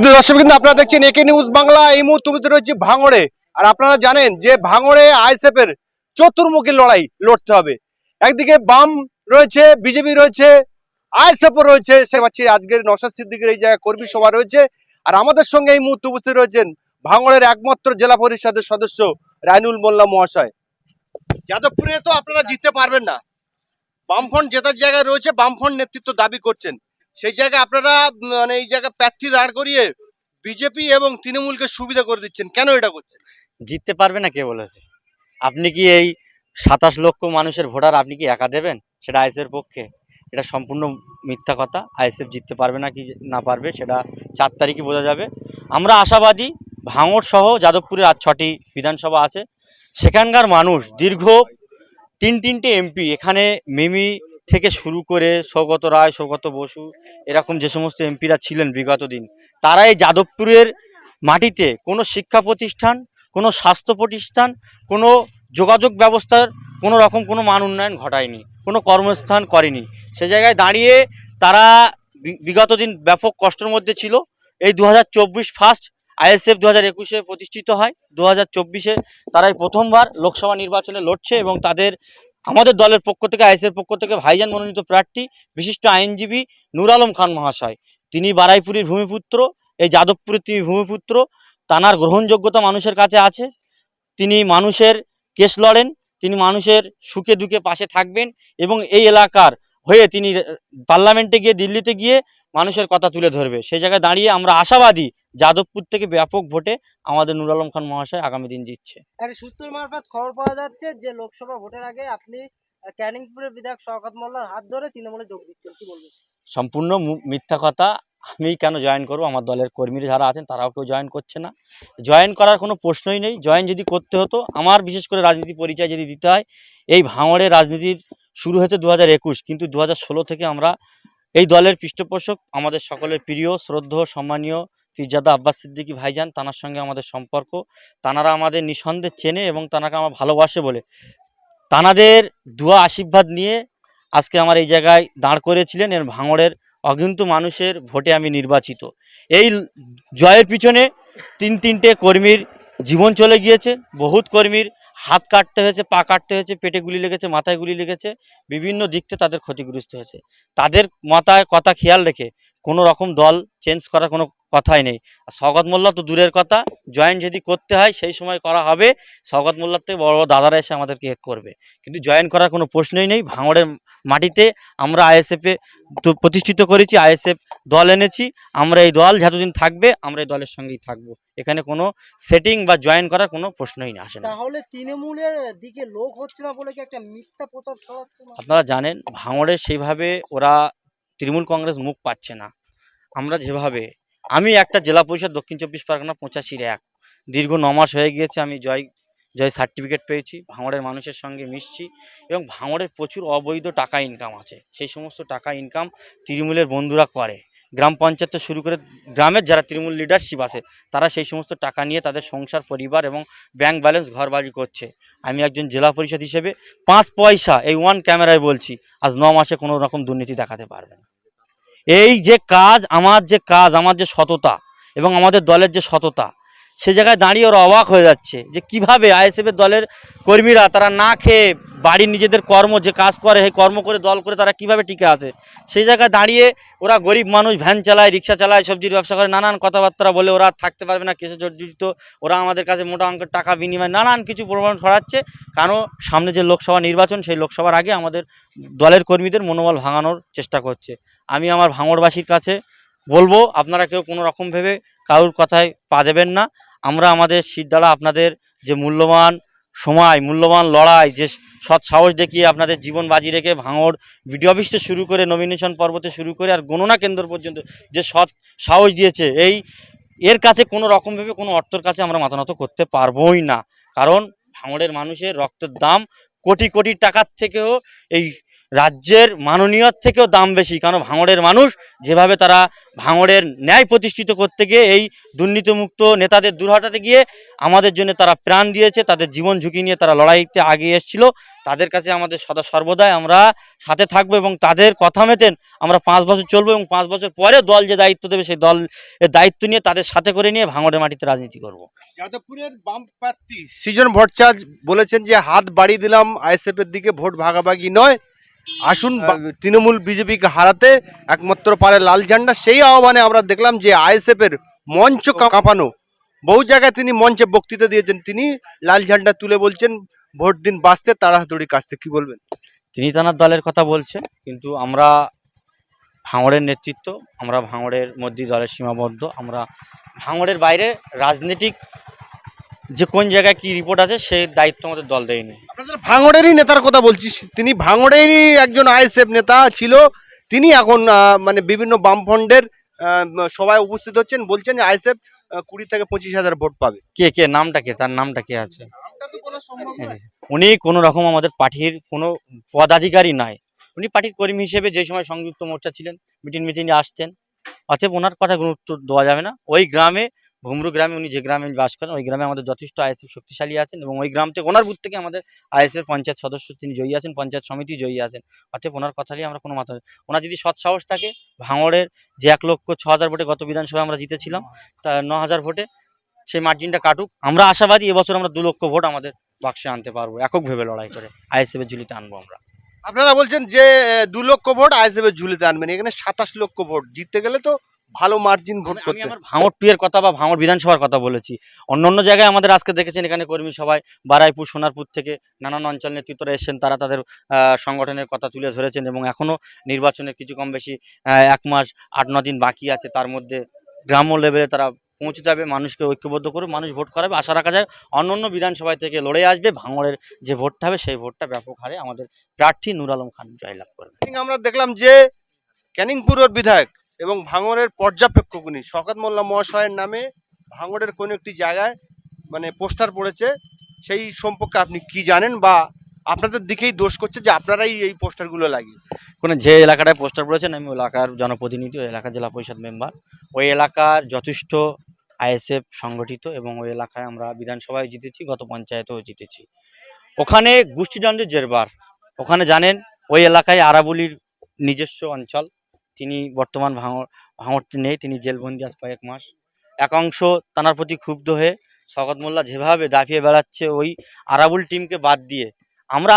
শুধু দর্শক কিন্তু আপনারা দেখছেন একে নিউজ বাংলা, এই মুহূর্তে রয়েছে ভাঙড়ে। আর আপনারা জানেন যে ভাঙড়ে আইএসএফ চতুর্মুখী লড়াই লড়তে হবে। একদিকে বাম রয়েছে, বিজেপি রয়েছে, আইএসএফ রয়েছে। সে পাচ্ছি আজকের নশাদ সিদ্দিকের এই জায়গায় কর্মী সভা রয়েছে। আর আমাদের সঙ্গে এই মুহূর্তে উপস্থিত রয়েছেন ভাঙড়ের একমাত্র জেলা পরিষদের সদস্য রাইনুল মোল্লা মহাশয়। যাদবপুরে তো আপনারা জিততে পারবেন না। বামফ্রন্ট জেতার জায়গায় রয়েছে, বামফ্রন্ট নেতৃত্ব দাবি করছেন। সেই জায়গায় আপনারা মানে এই জায়গায় প্রার্থী দাঁড় করিয়ে বিজেপি এবং তৃণমূলকে সুবিধা করে দিচ্ছেন। কেন এটা করছেন? জিততে পারবে না কে বলেছে? আপনি কি এই সাতাশ লক্ষ মানুষের ভোটার আপনি কি একা দেবেন? সেটা আইএসের পক্ষে। এটা সম্পূর্ণ মিথ্যা কথা। আইএসএফ জিততে পারবে না কি না পারবে, সেটা চার তারিখে বোঝা যাবে। আমরা আশাবাদী, ভাঙড় সহ যাদবপুরের আর ছটি বিধানসভা আছে। সেখানকার মানুষ দীর্ঘ তিন তিনটে এমপি, এখানে মিমি থেকে শুরু করে সৌগত রায় সৌগত বসু, এরকম যে সমস্ত এমপিরা ছিলেন বিগত দিন তারা এই যাদবপুরের মাটিতে কোনো শিক্ষা প্রতিষ্ঠান, কোনো স্বাস্থ্য প্রতিষ্ঠান, কোনো যোগাযোগ ব্যবস্থার কোনো রকম কোনো মান উন্নয়ন ঘটায়নি, কোনো কর্মস্থান করেনি। সে জায়গায় দাঁড়িয়ে তারা বিগত দিন ব্যাপক কষ্টের মধ্যে ছিল। এই দু হাজার চব্বিশ ফার্স্ট আইএসএফ দু হাজার একুশে প্রতিষ্ঠিত হয়। দু হাজার চব্বিশে তারাই প্রথমবার লোকসভা নির্বাচনে লড়ছে এবং তাদের আমাদের দলের পক্ষ থেকে আইএসএফ পক্ষ থেকে ভাইজান মনোনীত প্রার্থী, বিশিষ্ট আইনজীবী নূর আলম খান মহাশয়। তিনি বারাইপুরীর ভূমিপুত্র, এই যাদবপুরের তিনি ভূমিপুত্র, তানার গ্রহণযোগ্যতা মানুষের কাছে আছে। তিনি মানুষের কেস লড়েন, তিনি মানুষের সুখে দুঃখে পাশে থাকবেন এবং এই এলাকার হয়ে তিনি পার্লামেন্টে গিয়ে দিল্লিতে গিয়ে মানুষের কথা তুলে ধরবে। সেই জায়গায় দাঁড়িয়ে আমরা আশাবাদী যাদবপুর থেকে ব্যাপক ভোটে আমাদের নুর আলম খান মহাশয় আগামী দিন জিতছে। সূত্র মারফত খবর পাওয়া যাচ্ছে যে লোকসভা ভোটের আগে আপনি ক্যানিংপুরের বিধায়ক শওকত মোল্লার হাত ধরে তৃণমূলে যোগ দিচ্ছেন। কি বলবেন? সম্পূর্ণ মিথ্যা কথা। আমি কেন জয়েন করব? আমার দলের কর্মীরা যারা আছেন তারাও কেউ জয়েন করছে না। জয়েন করার কোনো প্রশ্নই নেই। জয়েন যদি করতে হতো আমার বিশেষ করে রাজনীতি পরিচয় যদি দিতে হয় এই ভাঙড়ের রাজনীতির শুরু হয়েছে দু হাজার একুশ। কিন্তু দু হাজার ষোলো থেকে আমরা এই দলের পৃষ্ঠপোষক আমাদের সকলের প্রিয় শ্রদ্ধ সম্মানীয় ফিরজাদা আব্বাস সিদ্দিকী ভাইজান, তানার সঙ্গে আমাদের সম্পর্ক। তানারা আমাদের নিঃসন্দেহে চেনে এবং তানাকে আমার ভালোবাসে বলে। তানাদের দুয়া আশীর্বাদ নিয়ে আজকে আমার এই জায়গায় দাঁড় করেছিলেন এর ভাঙড়ের অগিন্ত মানুষের ভোটে আমি নির্বাচিত। এই জয়ের পিছনে তিন তিনটে কর্মীর জীবন চলে গিয়েছে, বহুত কর্মীর হাত কাটতে হয়েছে, পা কাটতে হয়েছে, পেটে গুলি লেগেছে, মাথায় গুলি লেগেছে, বিভিন্ন দিক থেকে তাদের ক্ষতিগ্রস্ত হয়েছে। তাদের মাথায় কথা খেয়াল রেখে কোনো রকম দল চেঞ্জ করার কোনো কথাই নেই। আর স্বগত মোল্লা তো দূরের কথা জয়েন যদি করতে হয় সেই সময় করা হবে স্বগত মোল্লার থেকে বড় বড় দাদারা এসে আমাদেরকে করবে। কিন্তু জয়েন করার কোনো প্রশ্নই নেই ভাঙড়ের মাটিতে আমরা আইএসএফে তো প্রতিষ্ঠিত করেছি আইএসএফ দল এনেছি আমরা এই দল যতদিন থাকবে আমরা এই দলের সঙ্গেই থাকব। এখানে কোনো সেটিং বা জয়েন করার কোনো প্রশ্নই না আসে না। তাহলে তৃণমূলের দিকে লোক হচ্ছে না বলে কি একটা মিথ্যা প্রচার আপনারা জানেন ভাঙড়ে সেইভাবে ওরা তৃণমূল কংগ্রেস মুখ পাচ্ছে না। আমরা যেভাবে, আমি একটা জেলা পরিষদ দক্ষিণ চব্বিশ পরগনা পঁচাশির এক দীর্ঘ ন মাস হয়ে গিয়েছে, আমি জয় জয় সার্টিফিকেট পেয়েছি, ভাঙড়ের মানুষের সঙ্গে মিশছি এবং ভাঙড়ের প্রচুর অবৈধ টাকা ইনকাম আছে। সেই সমস্ত টাকা ইনকাম তৃণমূলের বন্ধুরা করে। গ্রাম পঞ্চায়েত শুরু করে গ্রামের যারা তৃণমূল লিডারশিপ আছে, তারা সেই সমস্ত টাকা নিয়ে তাদের সংসার, পরিবার এবং ব্যাংক ব্যালেন্স ঘরবাড়ি করছে। আমি একজন জেলা পরিষদ হিসেবে পাঁচ পয়সা এই ওয়ান ক্যামেরায় বলছি, আজ ন মাসে কোনো রকম দুর্নীতি দেখাতে পারবে না। এই যে কাজ, আমার যে কাজ, আমার যে সততা এবং আমাদের দলের যে সততা, সে জায়গায় দাঁড়িয়ে ওরা অবাক হয়ে যাচ্ছে যে কীভাবে আইএসএফের দলের কর্মীরা, তারা না খেয়ে বাড়ির নিজেদের কর্ম, যে কাজ করে, সেই কর্ম করে, দল করে তারা কীভাবে টিকে আছে? সেই জায়গায় দাঁড়িয়ে ওরা গরিব মানুষ, ভ্যান চালায়, রিক্সা চালায় সবজির ব্যবসা করে, নানান কথাবার্তা বলে ওরা থাকতে পারবে না, কেসে জর্জরিত, ওরা আমাদের কাছে মোটা অঙ্কের টাকা বিনিময় নানান কিছু প্রমাণ ছড়াচ্ছে। কারণ সামনে যে লোকসভা নির্বাচন, সেই লোকসভার আগে আমাদের দলের কর্মীদের মনোবল ভাঙানোর চেষ্টা করছে। আমি আমার ভাঙড়বাসীর কাছে বলব, আপনারা কেউ কোনো রকম ভেবে কারুর কথায় পা দেবেন না। আমরা আমাদের সিট দ্বারা আপনাদের যে মূল্যবান সময়, মূল্যবান লড়াই, যে সৎ সাহস দেখিয়ে আপনাদের জীবন বাজি রেখে ভাঙড় ভিডিও অফিস থেকে শুরু করে নমিনেশন পর্বতে শুরু করে আর গণনা কেন্দ্র পর্যন্ত যে সৎ সাহস দিয়েছে, এই, এর কাছে কোনো রকমভাবে কোনো অর্থর কাছে আমরা মাথা নত করতে পারবোই না। কারণ ভাঙড়ের মানুষের রক্তের দাম কোটি কোটি টাকার থেকেও এই রাজ্যের মাননীয়র থেকেও দাম বেশি কারণ ভাঙড়ের মানুষ যেভাবে তারা ভাঙড়ের ন্যায় প্রতিষ্ঠিত করতে গিয়ে এই দুর্নীতিমুক্ত নেতাদের দূর হটাতে গিয়ে আমাদের জন্য তারা প্রাণ দিয়েছে, তাদের জীবন ঝুঁকি নিয়ে তারা লড়াইতে আগিয়ে এসেছিল, তাদের কাছে আমাদের সদা সর্বদাই আমরা সাথে থাকব এবং তাদের কথা মেতেন আমরা পাঁচ বছর চলবো এবং পাঁচ বছর পরে দল যে দায়িত্ব দেবে সেই দল দায়িত্ব নিয়ে তাদের সাথে করে নিয়ে ভাঙড়ের মাটিতে রাজনীতি করব। যাদবপুরের বাম প্রার্থী সৃজন ভট্টাচার্য বলেছেন যে, হাত বাড়িয়ে দিলাম আইএসএফ এর দিকে, ভোট ভাগাভাগি নয় আসুন তৃণমূল বিজেপিকে হারাতে একমাত্র পারে লাল ঝান্ডা। সেই আহ্বানে আমরা দেখলাম যে আইএসএফ এর মঞ্চ কা- কাঁপানো। বহু জায়গায় তিনি মঞ্চে বক্তৃতা দিয়েছেন। তিনি লাল ঝান্ডা তুলে বলছেন ভোট দিন বাঁচতে তাড়াহুড়ি কাছতে কি বলবেন? তিনি তানার দলের কথা বলছে কিন্তু আমরা ভাঙড়ের নেতৃত্ব আমরা ভাঙড়ের মধ্যে দলের সীমাবদ্ধ আমরা ভাঙড়ের বাইরে রাজনৈতিক যে কোন জায়গায় কি রিপোর্ট আছে সেই দায়িত্ব আমাদের দল দেয়নি। আপনাদের ভাঙড়েরই নেতার কথা বলছি। তিনি ভাঙড়েরই একজন আইএসএফ নেতা ছিল। তিনি এখন মানে বিভিন্ন বামফ্রন্টের সভায় উপস্থিত হচ্ছেন। বলছেন যে আইএসএফ কুড়ি থেকে পঁচিশ হাজার ভোট পাবে। কে কে? নামটা কে? তার নামটা কে আছে? উনি কোনো রকম আমাদের পার্টির কোনো পদাধিকারী নাই উনি পার্টির কর্মী হিসেবে যে সময় সংযুক্ত মোর্চা ছিলেন মিটিং মিটিংয়ে আসতেন অতএব ওনার কথা গুরুত্ব দেওয়া যাবে না। ওই গ্রামে ভুমরু গ্রামে, উনি যে গ্রামে বাস করেন, ওই গ্রামে আমাদের যথেষ্ট আইএসএফ শক্তিশালী আছেন এবং ওই গ্রাম থেকে ওনার বুথ থেকে আমাদের আইএসএফ পঞ্চায়েত সদস্য তিনি জয়ী আছেন, পঞ্চায়েত সমিতি জয়ী আছেন। অতএব ওনার কথা নিয়ে আমরা কোনো মাথা ওনার যদি সৎ সাহস থাকে, ভাঙড়ের যে এক লক্ষ ছ হাজার ভোটে গত বিধানসভায় আমরা জিতেছিলাম, তা ন হাজার ভোটে সেই মার্জিনটা কাটুক। আমরা আশাবাদী এবছর আমরা দু লক্ষ ভোট আমাদের বাক্সে আনতে পারব এককভাবে লড়াই করে আইএসএফ এর ঝুলিতে আনব আমরা। আপনারা বলছেন যে দু লক্ষ ভোট আইএসএফ এর ঝুলিতে আনবেন, এখানে সাতাশ লক্ষ ভোট। জিততে গেলে তো ভালো মার্জিন ভোট করতে। আমার ভাঙড় টু এর কথা বা ভাঙড় বিধানসভার কথা বলেছি। অন্য অন্য জায়গায় আমাদের আজকে দেখেছেন এখানে কর্মী সভায় বারাইপুর সোনারপুর থেকে নানান অঞ্চল নেতৃত্বরা এসেছেন। তারা তাদের সংগঠনের কথা তুলে ধরেছেন এবং এখনও নির্বাচনের কিছু কম বেশি এক মাস আট ন দিন বাকি আছে। তার মধ্যে গ্রাম্য লেভেলে তারা পৌঁছে যাবে মানুষকে ঐক্যবদ্ধ করে মানুষ ভোট করাবে। আশা রাখা যায় অন্য অন্য বিধানসভায় থেকে লড়ে আসবে ভাঙড়ের যে ভোটটা হবে সেই ভোটটা ব্যাপক হারে আমাদের প্রার্থী নুর আলম খান জয়লাভ করবে আমরা দেখলাম যে ক্যানিংপুরের বিধায়ক এবং ভাঙড়ের পর্যবেক্ষকুনি শকত মোল্লা মহাশয়ের নামে ভাঙরের কোনো একটি জায়গায় মানে পোস্টার পড়েছে। সেই সম্পর্কে আপনি কি জানেন বা আপনাদের দিকেই দোষ করছে যে আপনারাই এই পোস্টারগুলো লাগিয়ে কোনো যে এলাকাটায় পোস্টার পড়েছেন, আমি এলাকার জনপ্রতিনিধি, ওই এলাকার জেলা পরিষদ মেম্বার। ওই এলাকার যথেষ্ট আইএসএফ সংগঠিত এবং ওই এলাকায় আমরা বিধানসভায় জিতেছি, গত পঞ্চায়েতেও জিতেছি। ওখানে গোষ্ঠীদ্বন্দ্বের জেরবার। ওখানে জানেন, ওই এলাকায় আরাবলির নিজস্ব অঞ্চল। তিনি বর্তমান ভাঙর ভাঙরতে নেই, তিনি জেলবন্দি আজ কয়েক মাস। একাংশ তানার প্রতি ক্ষুব্ধ হয়ে শকত মোল্লা যেভাবে দাফিয়ে বেড়াচ্ছে, ওই আরাবুল টিমকে বাদ দিয়ে আমরা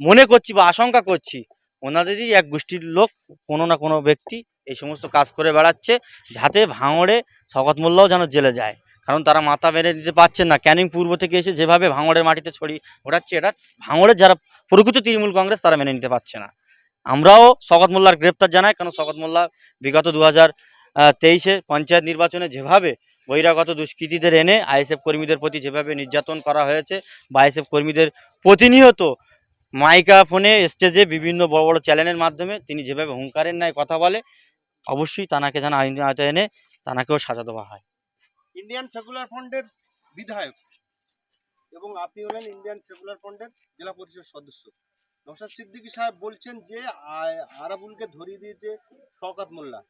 মনে করছি বা আশঙ্কা করছি ওনাদেরই এক গোষ্ঠীর লোক, কোনো না কোনো ব্যক্তি এই সমস্ত কাজ করে বেড়াচ্ছে যাতে ভাঙড়ে শকত মোল্লাও যেন জেলে যায়। কারণ তারা মাথা মেরে দিতে পারছেন না। ক্যানিং পূর্ব থেকে এসে যেভাবে ভাঙড়ের মাটিতে ছড়ি ওঠাচ্ছে এটা ভাঙড়ের যারা প্রকৃত তৃণমূল কংগ্রেস তারা মেনে নিতে পারছে না। আমরাও শকত মোল্লার গ্রেপ্তার জানাই কারণ শকত মোল্লা বিগত দু হাজার তেইশে পঞ্চায়েত নির্বাচনে যেভাবে বহিরাগত দুষ্কৃতীদের এনে আইএসএফ কর্মীদের প্রতি যেভাবে নির্যাতন করা হয়েছে বা আইএসএফ কর্মীদের প্রতিনিয়ত মাইকা ফোনে, স্টেজে বিভিন্ন বড় বড় চ্যানেলের মাধ্যমে তিনি যেভাবে হুঙ্কারের ন্যায় কথা বলে, অবশ্যই তানাকে যেন আইন আয়তায় এনে তানাকেও সাজা দেওয়া হয়। ইন্ডিয়ান সেকুলার ফ্রন্টের বিধায়ক এবং আপনি হলেন ইন্ডিয়ান সেকুলার ফ্রন্টের জেলা পরিষদ সদস্য। নসাদ সিদ্দিকী সাহেব বলছেন যে আরাবুলকে ধরিয়ে দিয়েছে শওকত মোল্লা।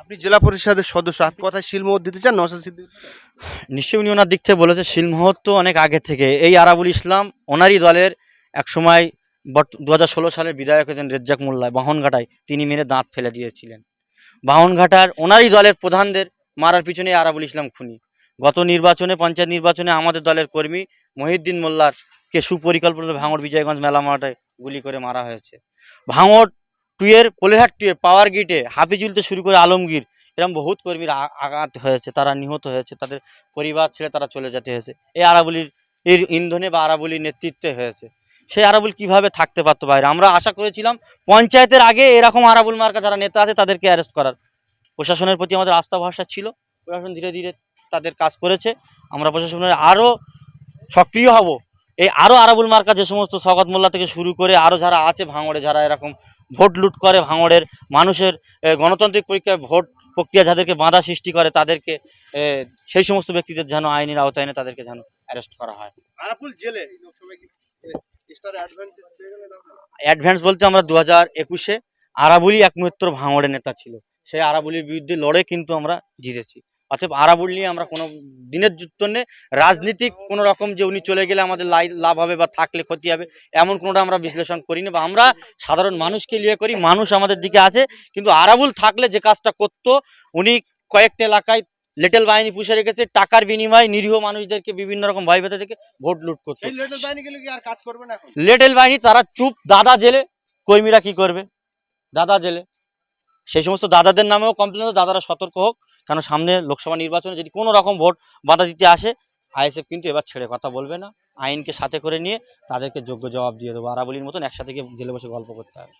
আপনি জেলা পরিষদের সদস্য আপনি কথায় শিলমোহর দিতে চান নসাদ সিদ্দিকী? নিশ্চয়ই উনি ওনার দিক থেকে বলেছে শিলমোহর তো অনেক আগে থেকে। এই আরাবুল ইসলাম ওনারই দলের একসময় বট দু হাজার ষোলো সালের বিধায়ক হয়েছেন রেজ্জাক মোল্লা বাহনঘাটায়। তিনি মেরে দাঁত ফেলে দিয়েছিলেন। বাহনঘাটার ওনারই দলের প্রধানদের মারার পিছনে এই আরাবুল ইসলাম খুনি। গত নির্বাচনে পঞ্চায়েত নির্বাচনে আমাদের দলের কর্মী মহিউদ্দিন মোল্লার কে সুপরিকল্পিত ভাঙড় বিজয়গঞ্জ মেলা মাঠে গুলি করে মারা হয়েছে। ভাঙড় টুয়ের পোলেরহাট টুয়ের পাওয়ার গেটে হাফিজুল থেকে শুরু করে আলমগীর এরকম বহুত কর্মীর আঘাত হয়েছে, তারা নিহত হয়েছে, তাদের পরিবার ছেড়ে তারা চলে যেতে হয়েছে। এই আরাবলির, এর ইন্ধনে বা আরাবলির নেতৃত্বে হয়েছে। সেই আরাবুল কীভাবে থাকতে পারতো বাইরে আমরা আশা করেছিলাম পঞ্চায়েতের আগে এরকম আরাবুল মার্কা যারা নেতা আছে তাদেরকে অ্যারেস্ট করার। প্রশাসনের প্রতি আমাদের আস্থা ভরসা ছিল। প্রশাসন ধীরে ধীরে তাদের কাজ করেছে। আমরা প্রশাসনের আরও সক্রিয় হব। এই আরও আরাবুল মার্কা যে সমস্ত শকত মোল্লা থেকে শুরু করে আরও যারা আছে ভাঙড়ে যারা এরকম ভোট লুট করে ভাঙড়ের মানুষের গণতান্ত্রিক পরীক্ষায় ভোট প্রক্রিয়া যাদেরকে বাধা সৃষ্টি করে তাদেরকে সেই সমস্ত ব্যক্তিদের যেন আইনের আওতায় এনে তাদেরকে যেন অ্যারেস্ট করা হয়। জেলে অ্যাডভান্স বলতে আমরা দু হাজার একুশে আরাবুলি একমাত্র ভাঙড়ের নেতা ছিল। সেই আরাবুলির বিরুদ্ধে লড়ে কিন্তু আমরা জিতেছি। অতএব আরাবুল নিয়ে আমরা কোনো দিনের জন্য রাজনীতিক কোনো রকম যে উনি চলে গেলে আমাদের লাই- লাভ হবে বা থাকলে ক্ষতি হবে এমন কোনোটা আমরা বিশ্লেষণ করি না বা আমরা সাধারণ মানুষকে নিয়ে করি মানুষ আমাদের দিকে আছে কিন্তু আরাবুল থাকলে যে কাজটা করতো উনি কয়েকটা এলাকায় লিটল বাহিনী পুষে রেখেছে টাকার বিনিময়ে নিরীহ মানুষদেরকে বিভিন্ন রকম ভয় পেতে থেকে ভোট লুট করতো। সেই লেটেস্ট বাহিনী গেলে কি আর কাজ করবে না এখন? লিটল বাহিনী তারা চুপ দাদা জেলে কর্মীরা কি করবে? দাদা জেলে। সেই সমস্ত দাদাদের নামেও কমপ্লেন দাদারা সতর্ক হোক। কারণ সামনে লোকসভা নির্বাচনে যদি কোনো রকম ভোট বাধা দিতে আসে, আইএসএফ কিন্তু এবার ছেড়ে কথা বলবে না। আইনকে সাথে করে নিয়ে তাদেরকে যোগ্য জবাব দিয়ে দেবো। আরাবলির মতন একসাথে গিয়ে জেলে বসে গল্প করতে হবে।